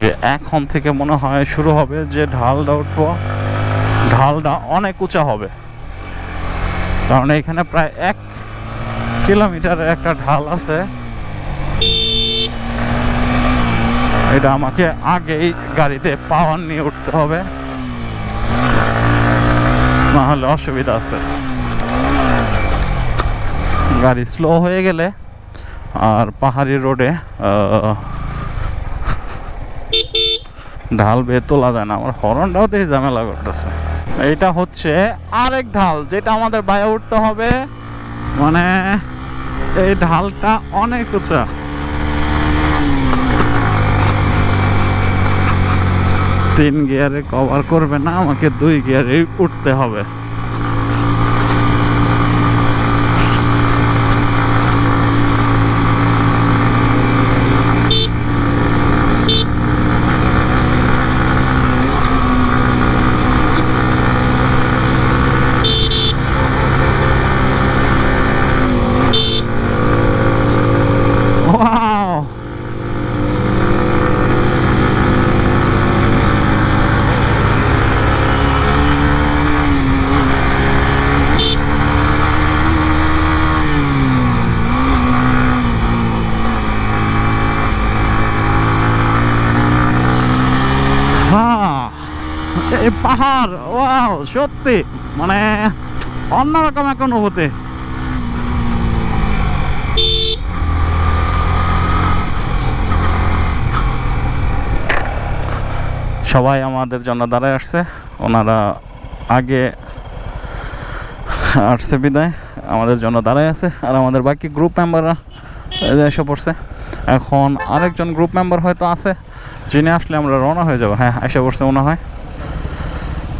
যে এখন থেকে মনে হয় শুরু হবে যে ঢালটা উঠবো ঢালটা অনেক উঁচা হবে। কারণ এখানে প্রায় এক কিলোমিটারের একটা ঢাল আছে। এটা আমাকে আগেই গাড়িতে পাওয়ার নিয়ে উঠতে হবে। না হলে অসুবিধা আছে। গাড়ি স্লো হয়ে গেলে আর পাহাড়ি রোডে ঢাল বেয়ে তোলা যায় না, আমার হরনটাও দেখে ঝামেলা করতেছে। এইটা হচ্ছে আরেক ঢাল, যেটা আমাদের বায়ে উঠতে হবে। মানে এই ঢালটা অনেক উঁচা। তিন গিয়ারে কভার করবে না, আমাকে দুই গিয়ারে উঠতে হবে Wow! হ্যাঁ এই পাহাড়, ওয়াও, সত্যি মানে অন্যরকম এক অনুভূতি। সবাই আমাদের জন্য দাঁড়ায় আসছে। ওনারা আগে আসছে বিদায়, আমাদের জন্য দাঁড়ায় আছে। আর আমাদের বাকি গ্রুপ মেম্বাররা এসে পড়ছে। এখন আরেকজন গ্রুপ মেম্বার হয়তো আছে, যিনি আসলে আমরা রওনা হয়ে যাব। হ্যাঁ এসে পড়ছে মনে হয়।